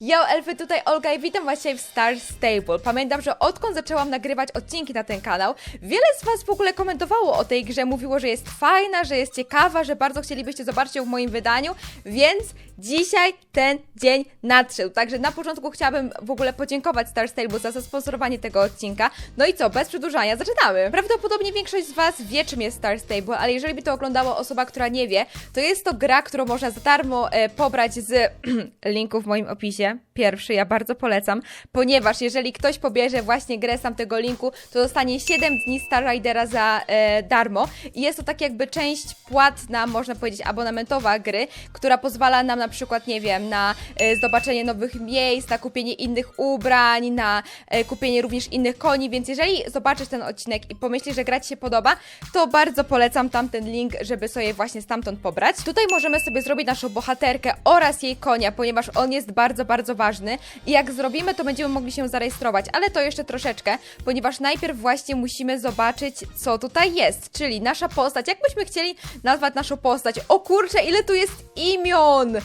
Yo, elfy, tutaj Olga i witam was dzisiaj w Star Stable. Pamiętam, że odkąd zaczęłam nagrywać odcinki na ten kanał, wiele z was w ogóle komentowało o tej grze, mówiło, że jest fajna, że jest ciekawa, że bardzo chcielibyście zobaczyć ją w moim wydaniu, więc dzisiaj ten dzień nadszedł. Także na początku chciałabym w ogóle podziękować Star Stable za zasponsorowanie tego odcinka. No i co, bez przedłużania, zaczynamy. Prawdopodobnie większość z was wie, czym jest Star Stable, ale jeżeli by to oglądała osoba, która nie wie, to jest to gra, którą można za darmo e, pobrać z linku w moim opisie. Pierwszy, ja bardzo polecam, ponieważ jeżeli ktoś pobierze właśnie grę z tamtego linku, to dostanie 7 dni Star Ridera za e, darmo i jest to tak jakby część płatna, można powiedzieć, abonamentowa gry, która pozwala nam na przykład, nie wiem, na e, zobaczenie nowych miejsc, na kupienie innych ubrań, na e, kupienie również innych koni, więc jeżeli zobaczysz ten odcinek i pomyślisz, że gra Ci się podoba, to bardzo polecam tamten link, żeby sobie właśnie stamtąd pobrać. Tutaj możemy sobie zrobić naszą bohaterkę oraz jej konia, ponieważ on jest bardzo, bardzo ważny i jak zrobimy, to będziemy mogli się zarejestrować, ale to jeszcze troszeczkę, ponieważ najpierw właśnie musimy zobaczyć, co tutaj jest, czyli nasza postać, jak byśmy chcieli nazwać naszą postać. O kurczę, ile tu jest imion!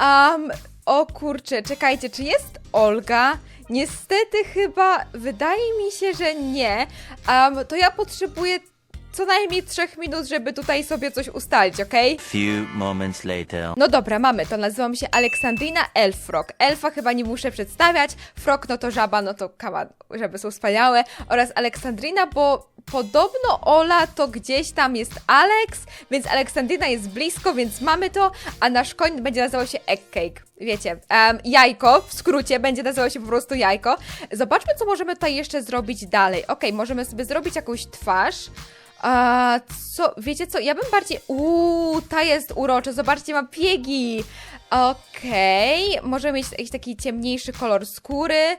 Um, o kurczę, czekajcie, czy jest Olga? Niestety chyba, wydaje mi się, że nie. Um, to ja potrzebuję co najmniej trzech minut, żeby tutaj sobie coś ustalić, okej? Few moments later. No dobra, mamy to. Nazywam się Aleksandrina Elfrog. Elfa chyba nie muszę przedstawiać. Frog no to żaba, no to kama, żaby są wspaniałe. Oraz Aleksandrina, bo podobno Ola to gdzieś tam jest Alex, więc Aleksandrina jest blisko, więc mamy to, a nasz koń będzie nazywał się Egg Cake. Wiecie, jajko, w skrócie, będzie nazywał się po prostu jajko. Zobaczmy, co możemy tutaj jeszcze zrobić dalej. Okej, możemy sobie zrobić jakąś twarz. A co, wiecie co, ja bym bardziej, uuu, ta jest urocza, zobaczcie, ma piegi. Okej, możemy mieć jakiś taki ciemniejszy kolor skóry.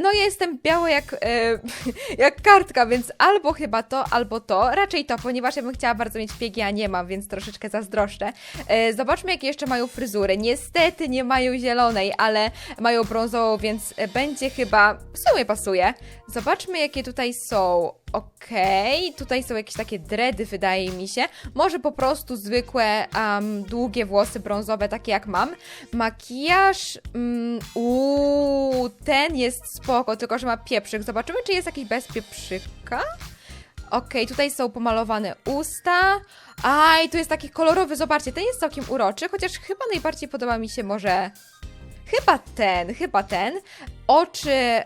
No ja jestem biała jak, e, jak kartka, więc albo chyba to, albo to. Raczej to, ponieważ ja bym chciała bardzo mieć piegi, a nie mam, więc troszeczkę zazdroszczę. E, zobaczmy, jakie jeszcze mają fryzury. Niestety nie mają zielonej, ale mają brązową, więc będzie chyba, w sumie pasuje. Zobaczmy, jakie tutaj są. Okej, tutaj są jakieś takie dredy, wydaje mi się. Może po prostu zwykłe, długie włosy brązowe, takie jak mam. Makijaż, mm, uuu, ten jest spoko, tylko że ma pieprzyk. Zobaczymy, czy jest jakiś bez pieprzyka. Okej, tutaj są pomalowane usta. Aj, tu jest taki kolorowy, zobaczcie, ten jest całkiem uroczy, chociaż chyba najbardziej podoba mi się może... Chyba ten, chyba ten. Oczy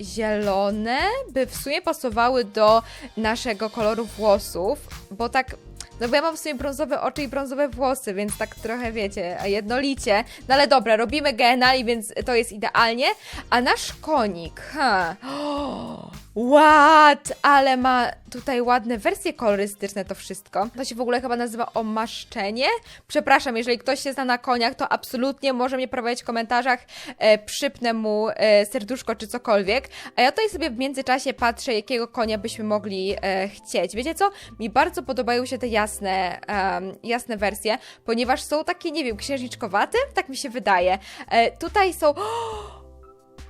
zielone by w sumie pasowały do naszego koloru włosów, bo tak. No bo ja mam w sumie brązowe oczy i brązowe włosy, więc tak trochę wiecie, jednolicie. No ale dobra, robimy genali, więc to jest idealnie. A nasz konik, ha. What? Ale ma tutaj ładne wersje kolorystyczne to wszystko. To się w ogóle chyba nazywa omaszczenie. Przepraszam, jeżeli ktoś się zna na koniach, to absolutnie może mnie prowadzić w komentarzach, e, przypnę mu e, serduszko czy cokolwiek. A ja tutaj sobie w międzyczasie patrzę, jakiego konia byśmy mogli e, chcieć. Wiecie co? Mi bardzo podobają się te jasne, em, jasne wersje, ponieważ są takie, nie wiem, księżniczkowate? Tak mi się wydaje. E, tutaj są...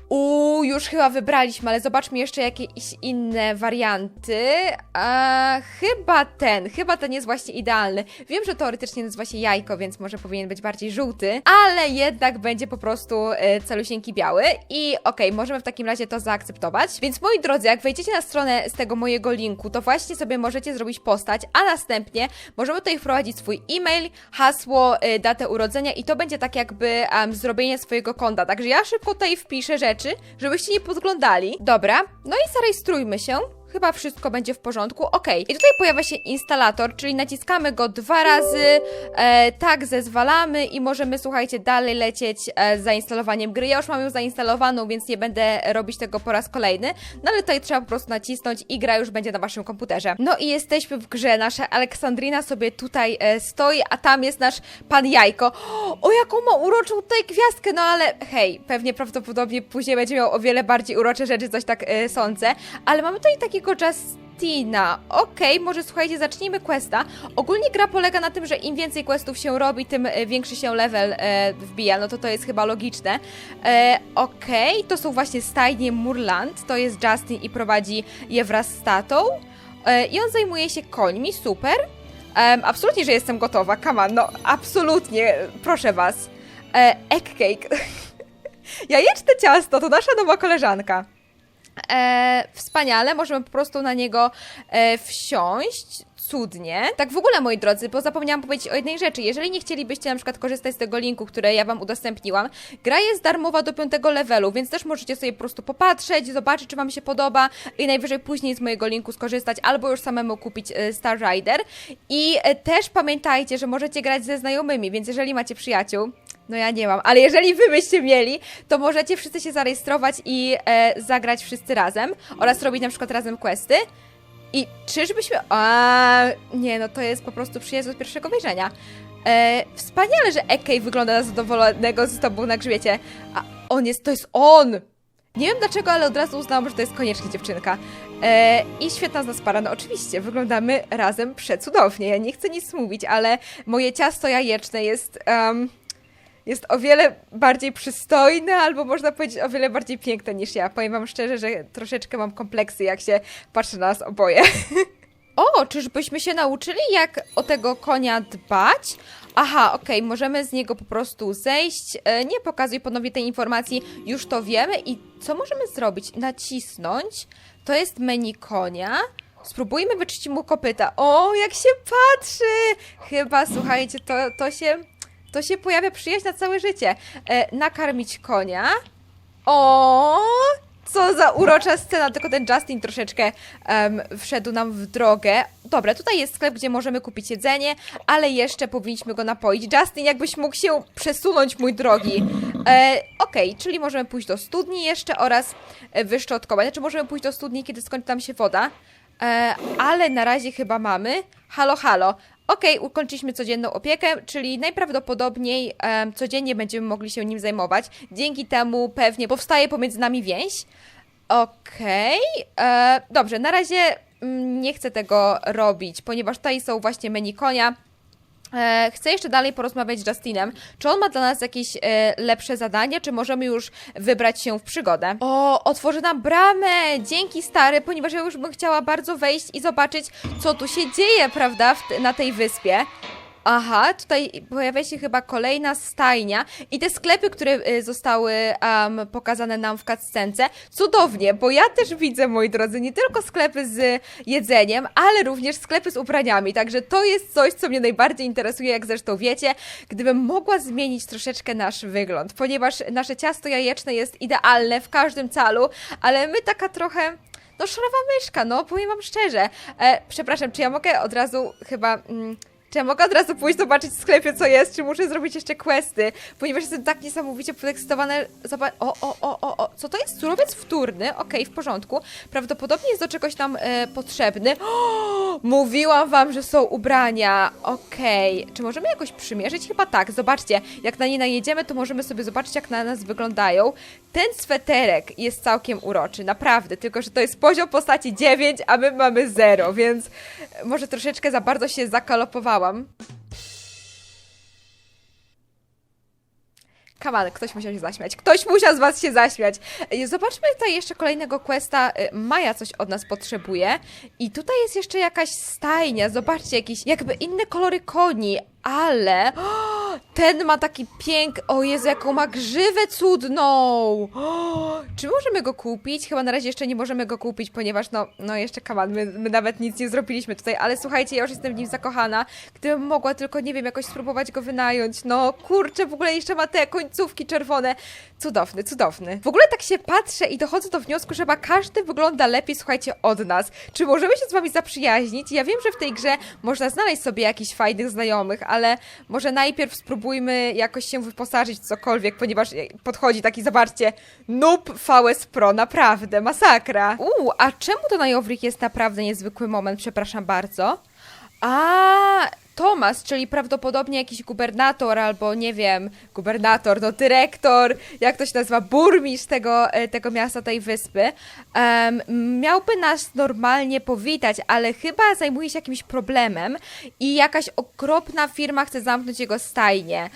Uuu, już chyba wybraliśmy, ale zobaczmy jeszcze jakieś inne warianty. A, chyba ten, chyba ten jest właśnie idealny. Wiem, że teoretycznie nazywa się jajko, więc może powinien być bardziej żółty, ale jednak będzie po prostu e, calusieńki biały. I okej, możemy w takim razie to zaakceptować. Więc moi drodzy, jak wejdziecie na stronę z tego mojego linku, to właśnie sobie możecie zrobić postać, a następnie możemy tutaj wprowadzić swój e-mail, hasło, e, datę urodzenia i to będzie tak jakby zrobienie swojego konta. Także ja szybko tutaj wpiszę rzeczy, żebyście nie podglądali. Dobra, no i zarejestrujmy się. Chyba wszystko będzie w porządku. Ok. I tutaj pojawia się instalator, czyli naciskamy go dwa razy, e, tak zezwalamy i możemy, słuchajcie, dalej lecieć e, z zainstalowaniem gry. Ja już mam ją zainstalowaną, więc nie będę robić tego po raz kolejny. No ale tutaj trzeba po prostu nacisnąć i gra już będzie na waszym komputerze. No i jesteśmy w grze. Nasza Aleksandrina sobie tutaj e, stoi, a tam jest nasz pan Jajko. O, jaką ma uroczą tutaj gwiazdkę, no ale hej, pewnie prawdopodobnie później będzie miał o wiele bardziej urocze rzeczy, coś tak e, sądzę. Ale mamy tutaj takiego Justina. Okej, może słuchajcie, zacznijmy questa. Ogólnie gra polega na tym, że im więcej questów się robi, tym e, większy się level e, wbija. No to to jest chyba logiczne. E, Okej, to są właśnie stajnie Murland. To jest Justin i prowadzi je wraz z tatą. E, I on zajmuje się końmi, super. Absolutnie, że jestem gotowa, come on, no absolutnie, proszę was. E, egg cake. Jajeczne ciasto to nasza nowa koleżanka. E, wspaniale, możemy po prostu na niego e, wsiąść. Cudnie. Tak w ogóle, moi drodzy, bo zapomniałam powiedzieć o jednej rzeczy. Jeżeli nie chcielibyście na przykład korzystać z tego linku, które ja Wam udostępniłam, gra jest darmowa do piątego levelu, więc też możecie sobie po prostu popatrzeć, zobaczyć, czy Wam się podoba i najwyżej później z mojego linku skorzystać, albo już samemu kupić e, Star Rider. I e, też pamiętajcie, że możecie grać ze znajomymi, więc jeżeli macie przyjaciół, no ja nie mam, ale jeżeli wy byście mieli, to możecie wszyscy się zarejestrować i e, zagrać wszyscy razem oraz robić na przykład razem questy. I czyżbyśmy... A, nie, no to jest po prostu przyjazd od pierwszego wejrzenia. E, wspaniale, że Ekej wygląda na zadowolonego z tobą na grzbiecie. A on jest, to jest on! Nie wiem dlaczego, ale od razu uznałam, że to jest koniecznie dziewczynka. E, I świetna z nas para, no oczywiście, wyglądamy razem przecudownie. Ja nie chcę nic mówić, ale moje ciasto jajeczne jest... em, jest o wiele bardziej przystojny, albo można powiedzieć o wiele bardziej piękny niż ja. Powiem wam szczerze, że troszeczkę mam kompleksy, jak się patrzy na nas oboje. o, czyżbyśmy się nauczyli, jak o tego konia dbać? Aha, okej, możemy z niego po prostu zejść. E, nie pokazuj ponownie tej informacji, już to wiemy. I co możemy zrobić? Nacisnąć. To jest menu konia. Spróbujmy wyczyścić mu kopyta. O, jak się patrzy! Chyba, słuchajcie, to, to się to się pojawia przyjaźń na całe życie. E, nakarmić konia. O, co za urocza scena, tylko ten Justin troszeczkę em, wszedł nam w drogę. Dobra, tutaj jest sklep, gdzie możemy kupić jedzenie, ale jeszcze powinniśmy go napoić. Justin, jakbyś mógł się przesunąć, mój drogi. E, Okej, czyli możemy pójść do studni jeszcze oraz e, wyszczotkować. Znaczy możemy pójść do studni, kiedy skończy nam się woda. E, ale na razie chyba mamy. Halo, halo. Okej, ukończyliśmy codzienną opiekę, czyli najprawdopodobniej codziennie będziemy mogli się nim zajmować. Dzięki temu pewnie powstaje pomiędzy nami więź. Okej, e, dobrze, na razie mm, nie chcę tego robić, ponieważ tutaj są właśnie menu konia. E, chcę jeszcze dalej porozmawiać z Justinem. Czy on ma dla nas jakieś e, lepsze zadanie, czy możemy już wybrać się w przygodę? O, otworzy nam bramę! Dzięki, stary, ponieważ ja już bym chciała bardzo wejść i zobaczyć, co tu się dzieje, prawda, na tej wyspie. Aha, tutaj pojawia się chyba kolejna stajnia i te sklepy, które y, zostały em, pokazane nam w cutscence, cudownie, bo ja też widzę, moi drodzy, nie tylko sklepy z jedzeniem, ale również sklepy z ubraniami, także to jest coś, co mnie najbardziej interesuje, jak zresztą wiecie, gdybym mogła zmienić troszeczkę nasz wygląd, ponieważ nasze ciasto jajeczne jest idealne w każdym calu, ale my taka trochę... No szarawa myszka, no powiem wam szczerze. E, przepraszam, czy ja mogę od razu chyba... Mm, czy ja mogę od razu pójść zobaczyć w sklepie, co jest, czy muszę zrobić jeszcze questy? Ponieważ jestem tak niesamowicie podekscytowana. Zobacz. O, o, o, o, o. Co to jest? Surowiec wtórny. Okej, w porządku. Prawdopodobnie jest do czegoś tam e, potrzebny. O, mówiłam wam, że są ubrania. Okej. Czy możemy jakoś przymierzyć? Chyba tak. Zobaczcie, jak na nie najedziemy, to możemy sobie zobaczyć, jak na nas wyglądają. Ten sweterek jest całkiem uroczy, naprawdę. Tylko, że to jest poziom postaci 9, a my mamy 0, więc może troszeczkę za bardzo się zakalopowałam. Kaman, ktoś musiał się zaśmiać. Ktoś musiał z was się zaśmiać. Y, Zobaczmy tutaj jeszcze kolejnego questa. Y, Maja coś od nas potrzebuje. I tutaj jest jeszcze jakaś stajnia. Zobaczcie, jakieś jakby inne kolory koni. Ale o, ten ma taki pięk. O Jezu, jaką ma grzywę cudną. O, czy możemy go kupić? Chyba na razie jeszcze nie możemy go kupić, ponieważ no, no jeszcze kaman, my, my nawet nic nie zrobiliśmy tutaj, ale słuchajcie, ja już jestem w nim zakochana. Gdybym mogła tylko, nie wiem, jakoś spróbować go wynająć. No kurczę, w ogóle jeszcze ma te końcówki czerwone. Cudowny, cudowny. W ogóle tak się patrzę i dochodzę do wniosku, że chyba każdy wygląda lepiej, słuchajcie, od nas. Czy możemy się z wami zaprzyjaźnić? Ja wiem, że w tej grze można znaleźć sobie jakichś fajnych znajomych, ale może najpierw spróbujmy jakoś się wyposażyć w cokolwiek, ponieważ podchodzi taki, zobaczcie, noob VS Pro, naprawdę, masakra. Uuu, a czemu to na Jowrik jest naprawdę niezwykły moment, przepraszam bardzo? A, Tomas, czyli prawdopodobnie jakiś gubernator albo nie wiem, gubernator, no dyrektor, jak to się nazywa, burmistrz tego, e, tego miasta, tej wyspy, em, miałby nas normalnie powitać, ale chyba zajmuje się jakimś problemem i jakaś okropna firma chce zamknąć jego stajnię.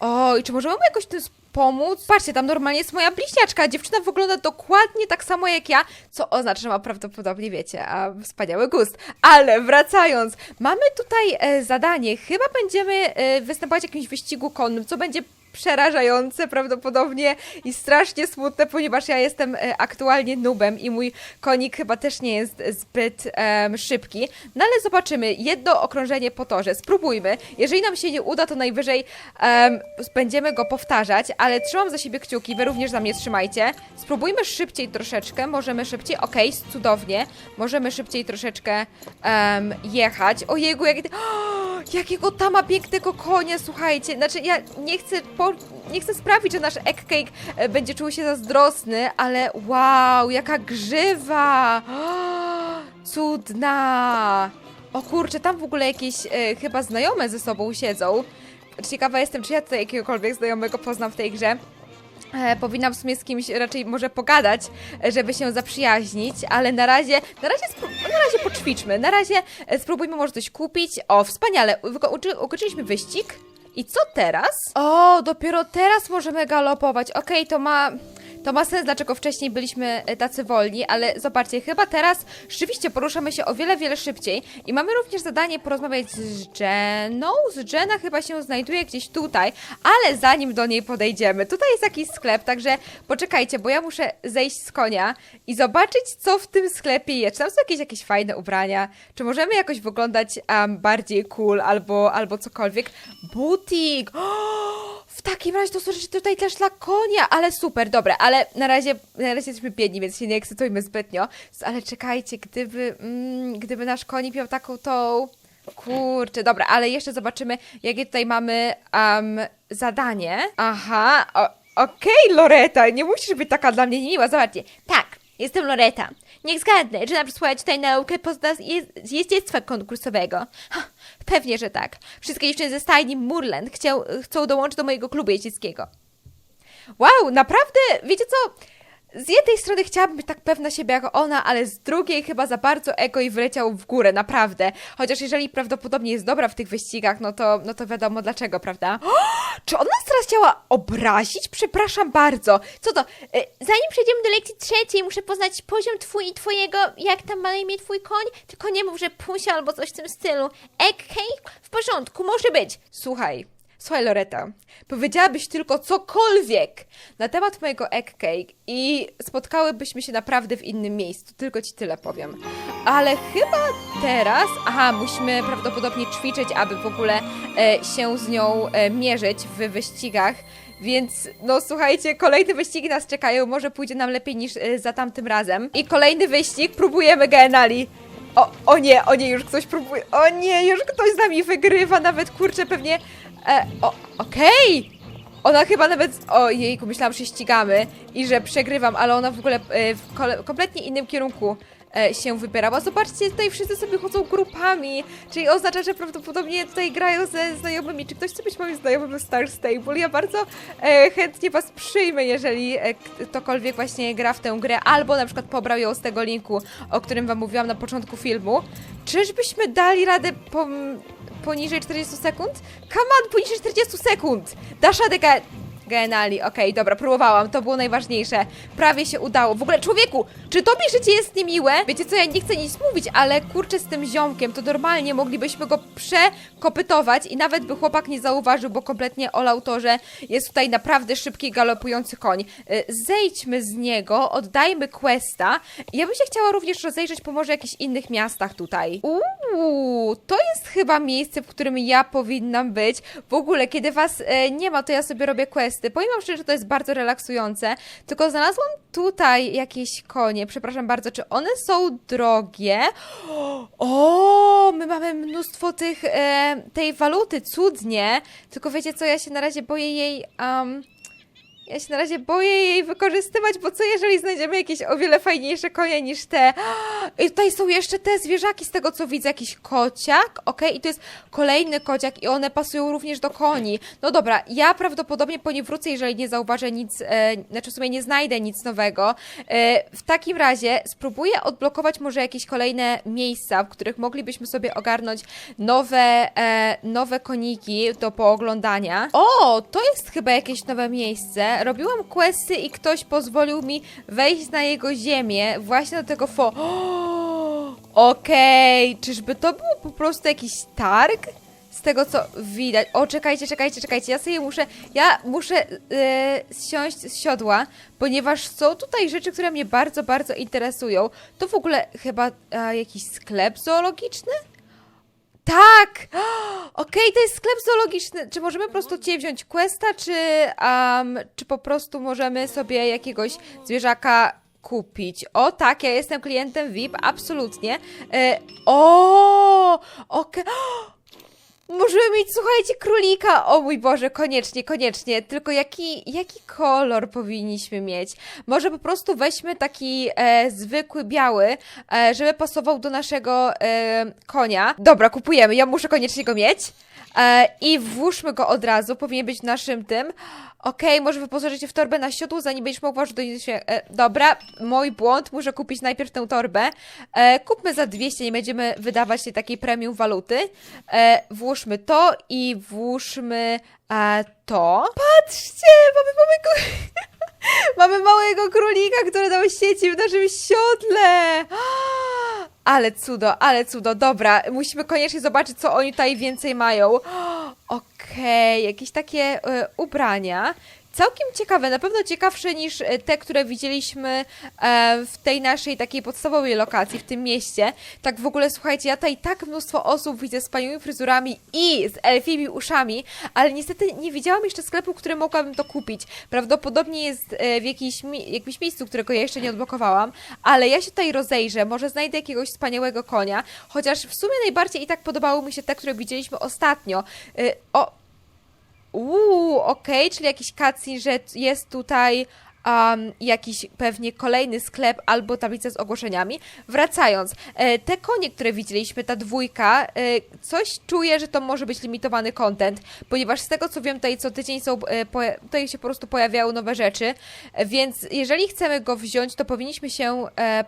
O, i czy możemy mu jakoś tym pomóc? Patrzcie, tam normalnie jest moja bliźniaczka. Dziewczyna wygląda dokładnie tak samo jak ja, co oznacza, że ma prawdopodobnie, wiecie, a wspaniały gust. Ale wracając, mamy tutaj e, zadanie. Chyba będziemy e, występować w jakimś wyścigu konnym, co będzie przerażające prawdopodobnie i strasznie smutne, ponieważ ja jestem e, aktualnie nubem i mój konik chyba też nie jest zbyt em, szybki. No ale zobaczymy. Jedno okrążenie po torze. Spróbujmy. Jeżeli nam się nie uda, to najwyżej em, będziemy go powtarzać, ale trzymam za siebie kciuki, wy również za mnie trzymajcie. Spróbujmy szybciej troszeczkę, możemy szybciej, okej, cudownie. Możemy szybciej troszeczkę em, jechać. Ojejku, jak... Jakiego tam pięknego konia, słuchajcie. Znaczy, ja nie chcę, po, nie chcę sprawić, że nasz egg cake e, będzie czuł się zazdrosny, ale wow, jaka grzywa! O, cudna! O kurczę, tam w ogóle jakieś e, chyba znajome ze sobą siedzą. Ciekawa jestem, czy ja tutaj jakiegokolwiek znajomego poznam w tej grze. E, powinnam w sumie z kimś raczej może pogadać, e, żeby się zaprzyjaźnić, ale na razie, na razie, na razie poćwiczmy, na razie e, spróbujmy może coś kupić. O, wspaniale, ukończyliśmy wyścig. I co teraz? O, dopiero teraz możemy galopować. Okej, to ma... To ma sens, dlaczego wcześniej byliśmy e, tacy wolni, ale zobaczcie, chyba teraz rzeczywiście poruszamy się o wiele, wiele szybciej i mamy również zadanie porozmawiać z Jeną. Z Jena chyba się znajduje gdzieś tutaj, ale zanim do niej podejdziemy, tutaj jest jakiś sklep, także poczekajcie, bo ja muszę zejść z konia i zobaczyć, co w tym sklepie jest. Czy tam są jakieś, jakieś fajne ubrania? Czy możemy jakoś wyglądać em, bardziej cool albo, albo cokolwiek? Butik! O, w takim razie to są rzeczy tutaj też dla konia, ale super, dobra, ale na razie, na razie jesteśmy biedni, więc się nie ekscytujmy zbytnio. Ale czekajcie, gdyby, mm, gdyby nasz konik miał taką tą... Kurczę, dobra, ale jeszcze zobaczymy, jakie tutaj mamy um, zadanie. Aha, okej, Loreta, nie musisz być taka dla mnie niemiła, zobaczcie. Tak, jestem Loreta. Niech zgadnę, czy przysłała tutaj naukę pozna je- jeździectwa konkursowego. Ha, pewnie, że tak. Wszystkie dziewczyny ze stajni Murland chciał, chcą dołączyć do mojego klubu jeździeckiego. Wow, naprawdę, wiecie co? Z jednej strony chciałabym być tak pewna siebie jak ona, ale z drugiej chyba za bardzo ego i wyleciał w górę, naprawdę. Chociaż jeżeli prawdopodobnie jest dobra w tych wyścigach, no to, no to wiadomo dlaczego, prawda? O, czy ona nas teraz chciała obrazić? Przepraszam bardzo. Co to? E, Zanim przejdziemy do lekcji trzeciej, muszę poznać poziom twój i twojego, jak tam ma na imię twój koń? Tylko nie mów, że pusia albo coś w tym stylu. Egg cake? W porządku, może być. Słuchaj, Słuchaj, Loreta, powiedziałabyś tylko cokolwiek na temat mojego egg cake i spotkałybyśmy się naprawdę w innym miejscu, tylko ci tyle powiem. Ale chyba teraz, aha, musimy prawdopodobnie ćwiczyć, aby w ogóle e, się z nią e, mierzyć w wyścigach. Więc, no słuchajcie, kolejne wyścigi nas czekają. Może pójdzie nam lepiej niż e, za tamtym razem. I kolejny wyścig, próbujemy Genali. O, o nie, o nie, już ktoś próbuje. O nie, już ktoś z nami wygrywa, nawet kurczę, pewnie. E, o, okej! Ona chyba nawet. O jejku, myślałam, że ścigamy i że przegrywam, ale ona w ogóle e, w kole, kompletnie innym kierunku e, się wybierała. Zobaczcie, tutaj wszyscy sobie chodzą grupami, czyli oznacza, że prawdopodobnie tutaj grają ze znajomymi. Czy ktoś chce być moim znajomym w Star Stable? Ja bardzo e, chętnie was przyjmę, jeżeli e, ktokolwiek właśnie gra w tę grę, albo na przykład pobrał ją z tego linku, o którym wam mówiłam na początku filmu. Czyżbyśmy dali radę pom- poniżej 40 sekund? Come on, poniżej 40 sekund! Dasz radę, Ge- Genali, okej, dobra, próbowałam, to było najważniejsze. Prawie się udało. W ogóle, człowieku, czy tobie życie jest niemiłe? Wiecie co, ja nie chcę nic mówić, ale kurczę z tym ziomkiem, to normalnie moglibyśmy go przekopytować i nawet by chłopak nie zauważył, bo kompletnie olał to, że jest tutaj naprawdę szybki, galopujący koń. Y, Zejdźmy z niego, oddajmy questa. Ja bym się chciała również rozejrzeć po może jakichś innych miastach tutaj. Uuu, to jest chyba miejsce, w którym ja powinnam być. W ogóle, kiedy was e, nie ma, to ja sobie robię questy. Powiem wam szczerze, że to jest bardzo relaksujące. Tylko znalazłam tutaj jakieś konie. Przepraszam bardzo, czy one są drogie? O, my mamy mnóstwo tych, e, tej waluty, cudnie. Tylko wiecie co, ja się na razie boję jej... Um, ja się na razie boję jej wykorzystywać, bo co jeżeli znajdziemy jakieś o wiele fajniejsze konie niż te? I tutaj są jeszcze te zwierzaki, z tego co widzę, jakiś kociak, okej, i to jest kolejny kociak i one pasują również do koni. No dobra, ja prawdopodobnie po nie wrócę, jeżeli nie zauważę nic, e, znaczy w sumie nie znajdę nic nowego. E, w takim razie spróbuję odblokować może jakieś kolejne miejsca, w których moglibyśmy sobie ogarnąć nowe, e, nowe koniki do pooglądania. O, to jest chyba jakieś nowe miejsce. Robiłam questy i ktoś pozwolił mi wejść na jego ziemię, właśnie do tego fo... Okej, czyżby to był po prostu jakiś targ? z tego co widać. O, czekajcie, czekajcie, czekajcie. Ja sobie muszę, ja muszę e, zsiąść z siodła, ponieważ są tutaj rzeczy, które mnie bardzo, bardzo interesują. To w ogóle chyba jakiś sklep zoologiczny? Tak! Okej, to jest sklep zoologiczny. Czy możemy po prostu ciebie wziąć questa, czy, um, czy po prostu możemy sobie jakiegoś zwierzaka kupić? O tak, ja jestem klientem VIP, absolutnie. E, o, okej. Możemy mieć, słuchajcie, królika! O mój Boże, koniecznie, koniecznie. Tylko jaki, jaki kolor powinniśmy mieć? Może po prostu weźmy taki e, zwykły biały, e, żeby pasował do naszego e, konia. Dobra, kupujemy, ja muszę koniecznie go mieć. E, I włóżmy go od razu, powinien być naszym tym. Okej, może wyposażyć się w torbę na siodło, zanim będziesz mógł włożyć do się. E, dobra, mój błąd, muszę kupić najpierw tę torbę. E, kupmy za 200, nie będziemy wydawać tej takiej premium waluty. E, włóżmy to i włóżmy e, to. Patrzcie, mamy małego... mamy małego królika, który nam siedzi w naszym siodle. Ale cudo, ale cudo. Dobra, musimy koniecznie zobaczyć, co oni tutaj więcej mają. Okej, jakieś takie e, ubrania. Całkiem ciekawe, na pewno ciekawsze niż e, te, które widzieliśmy e, w tej naszej takiej podstawowej lokacji, w tym mieście. Tak w ogóle, słuchajcie, ja tutaj tak mnóstwo osób widzę z wspaniałymi fryzurami i z elfimi uszami, ale niestety nie widziałam jeszcze sklepu, w którym mogłabym to kupić. Prawdopodobnie jest e, w jakiejś, mi- jakimś miejscu, którego ja jeszcze nie odblokowałam, ale ja się tutaj rozejrzę, może znajdę jakiegoś wspaniałego konia, chociaż w sumie najbardziej i tak podobały mi się te, które widzieliśmy ostatnio. O, Uuu, okej, czyli jakiś cutscene, że jest tutaj um, jakiś pewnie kolejny sklep albo tablica z ogłoszeniami. Wracając, e, te konie, które widzieliśmy, ta dwójka, e, coś czuję, że to może być limitowany content, ponieważ z tego co wiem, tutaj co tydzień są, e, tutaj się po prostu pojawiają nowe rzeczy, więc jeżeli chcemy go wziąć, to powinniśmy się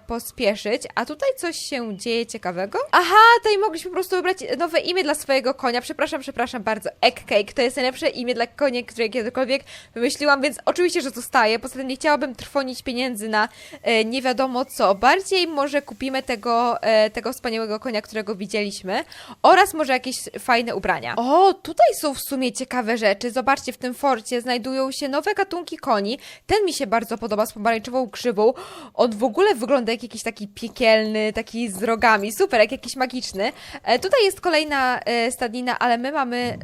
pospieszyć, a tutaj coś się dzieje ciekawego. Aha, tutaj mogliśmy po prostu wybrać nowe imię dla swojego konia, przepraszam, przepraszam bardzo, Egg Cake, to jest najlepsze imię dla konia, które kiedykolwiek wymyśliłam, więc oczywiście, że zostaje, poza tym nie chciałabym trwonić pieniędzy na e, nie wiadomo co, bardziej może kupimy tego, e, tego wspaniałego konia, którego widzieliśmy, oraz może jakieś fajne ubrania. O, tutaj są w sumie ciekawe rzeczy, zobaczcie, w tym forcie znajdują się nowe gatunki koni, ten mi się bardzo podoba, z pomarańczową grzywą, on w ogóle wygląda jak jakiś taki piekielny, taki z rogami, super, jak jakiś magiczny. E, tutaj jest kolejna e, stadnina, ale my mamy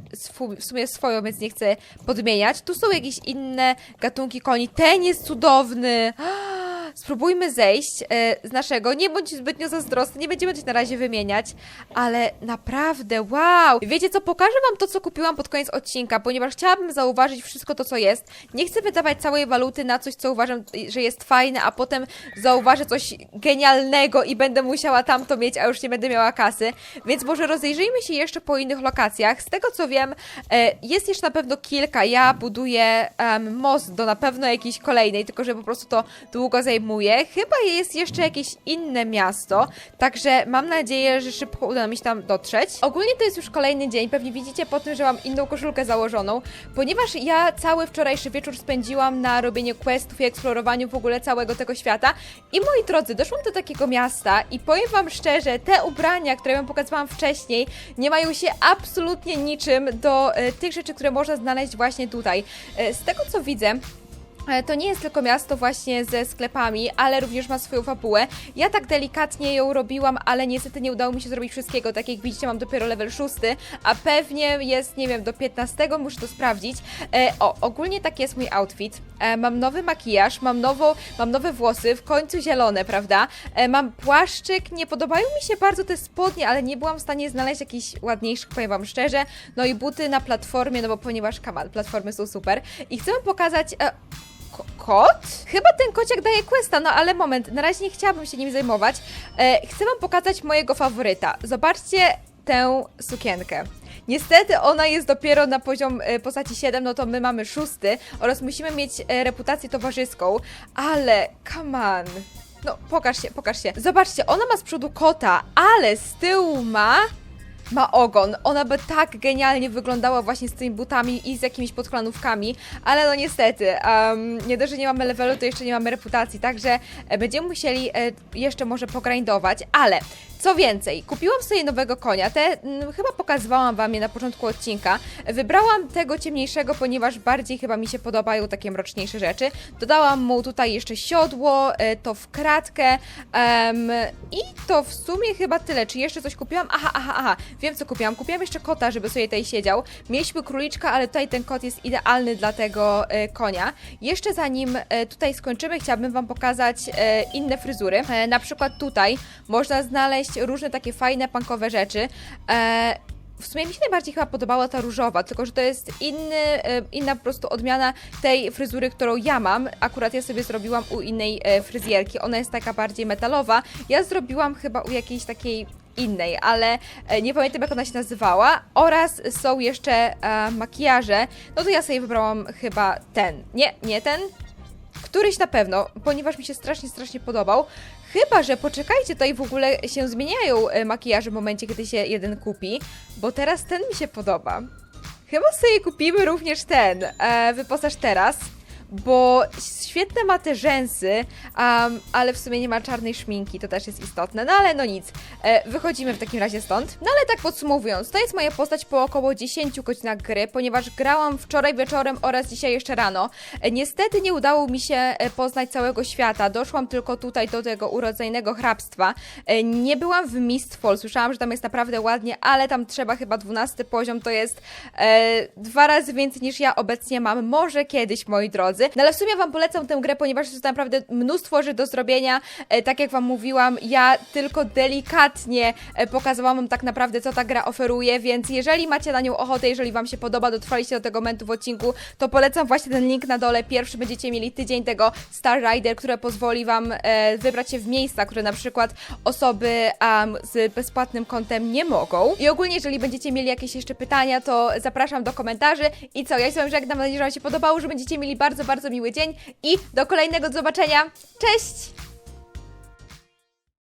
w sumie swoją, więc nie chcę podmieniać. Tu są jakieś inne gatunki koni, ten jest cudowny! Spróbujmy zejść e, z naszego. Nie bądź zbytnio zazdrosny, nie będziemy tych na razie wymieniać, ale naprawdę, wow! Wiecie co, pokażę wam to, co kupiłam pod koniec odcinka, ponieważ chciałabym zauważyć wszystko to, co jest. Nie chcę wydawać całej waluty na coś, co uważam, że jest fajne, a potem zauważę coś genialnego i będę musiała tamto mieć, a już nie będę miała kasy. Więc może rozejrzyjmy się jeszcze po innych lokacjach. Z tego, co wiem, e, jest jeszcze na pewno kilka. Ja buduję em, most do na pewno jakiejś kolejnej, tylko że po prostu to długo zajmuje. Chyba jest jeszcze jakieś inne miasto, także mam nadzieję, że szybko uda mi się tam dotrzeć. Ogólnie to jest już kolejny dzień, pewnie widzicie po tym, że mam inną koszulkę założoną, ponieważ ja cały wczorajszy wieczór spędziłam na robieniu questów i eksplorowaniu w ogóle całego tego świata. I moi drodzy, doszłam do takiego miasta i powiem wam szczerze, te ubrania, które wam pokazywałam wcześniej, nie mają się absolutnie niczym do e, tych rzeczy, które można znaleźć właśnie tutaj. E, z tego co widzę, To nie jest tylko miasto właśnie ze sklepami, ale również ma swoją fabułę. Ja tak delikatnie ją robiłam, ale niestety nie udało mi się zrobić wszystkiego. Tak jak widzicie, mam dopiero level 6, a pewnie jest, nie wiem, do 15, muszę to sprawdzić. E, o, ogólnie tak jest mój outfit. E, mam nowy makijaż, mam, nowo, mam nowe włosy, w końcu zielone, prawda? E, mam płaszczyk, nie podobają mi się bardzo te spodnie, ale nie byłam w stanie znaleźć jakichś ładniejszych, powiem wam szczerze. No i buty na platformie, no bo ponieważ, kamal, platformy są super. I chcę wam pokazać... E, Ko- kot? Chyba ten kociak daje questa, no ale moment, na razie nie chciałabym się nim zajmować. E, chcę wam pokazać mojego faworyta. Zobaczcie tę sukienkę. Niestety ona jest dopiero na poziom e, postaci 7, no to my mamy szósty oraz musimy mieć e, reputację towarzyską, ale come on. No, pokaż się, pokaż się. Zobaczcie, ona ma z przodu kota, ale z tyłu ma ma ogon. Ona by tak genialnie wyglądała właśnie z tymi butami i z jakimiś podklanówkami, ale no niestety, um, nie dość, że nie mamy levelu, to jeszcze nie mamy reputacji, także będziemy musieli e, jeszcze może pogrindować, ale co więcej, kupiłam sobie nowego konia, te mm, chyba pokazywałam wam je na początku odcinka. Wybrałam tego ciemniejszego, ponieważ bardziej chyba mi się podobają takie mroczniejsze rzeczy. Dodałam mu tutaj jeszcze siodło, e, to w kratkę i to w sumie chyba tyle. Czy jeszcze coś kupiłam? Aha, aha, aha, wiem co kupiłam. Kupiłam jeszcze kota, żeby sobie tutaj siedział. Mieliśmy króliczka, ale tutaj ten kot jest idealny dla tego e, konia. Jeszcze zanim e, tutaj skończymy, chciałabym wam pokazać inne fryzury. Na przykład tutaj można znaleźć różne takie fajne, punkowe rzeczy. E, w sumie mi się najbardziej chyba podobała ta różowa, tylko że to jest inny, e, inna po prostu odmiana tej fryzury, którą ja mam. Akurat ja sobie zrobiłam u innej e, fryzjerki. Ona jest taka bardziej metalowa. Ja zrobiłam chyba u jakiejś takiej innej, ale e, nie pamiętam jak ona się nazywała. Oraz są jeszcze e, makijaże. No to ja sobie wybrałam chyba ten. Nie, nie ten. Któryś na pewno, ponieważ mi się strasznie, strasznie podobał. Chyba, że poczekajcie, tutaj w ogóle się zmieniają e, makijaże w momencie, kiedy się jeden kupi, bo teraz ten mi się podoba. Chyba sobie kupimy również ten, e, wyposaż teraz, bo świetne ma te rzęsy, um, ale w sumie nie ma czarnej szminki, to też jest istotne, no ale no nic, e, wychodzimy w takim razie stąd. No ale tak podsumowując, to jest moja postać po około 10 godzinach gry, ponieważ grałam wczoraj wieczorem oraz dzisiaj jeszcze rano. E, niestety nie udało mi się e, poznać całego świata, doszłam tylko tutaj do tego urodzajnego hrabstwa. E, nie byłam w Mistfall, słyszałam, że tam jest naprawdę ładnie, ale tam trzeba chyba 12 poziom, to jest e, dwa razy więcej niż ja obecnie mam, może kiedyś, moi drodzy. No ale w sumie Wam polecam tę grę, ponieważ jest naprawdę mnóstwo rzeczy do zrobienia. E, tak jak Wam mówiłam, ja tylko delikatnie e, pokazałam Wam tak naprawdę, co ta gra oferuje, więc jeżeli macie na nią ochotę, jeżeli Wam się podoba, dotrwaliście do tego momentu w odcinku, to polecam właśnie ten link na dole. Pierwszy będziecie mieli tydzień tego Star Rider, które pozwoli Wam e, wybrać się w miejsca, które na przykład osoby am, z bezpłatnym kontem nie mogą. I ogólnie, jeżeli będziecie mieli jakieś jeszcze pytania, to zapraszam do komentarzy. I co, ja się z Wami żegnam, mam nadzieję, że Wam się podobało, że będziecie mieli bardzo, bardzo miły dzień i do kolejnego zobaczenia. Cześć!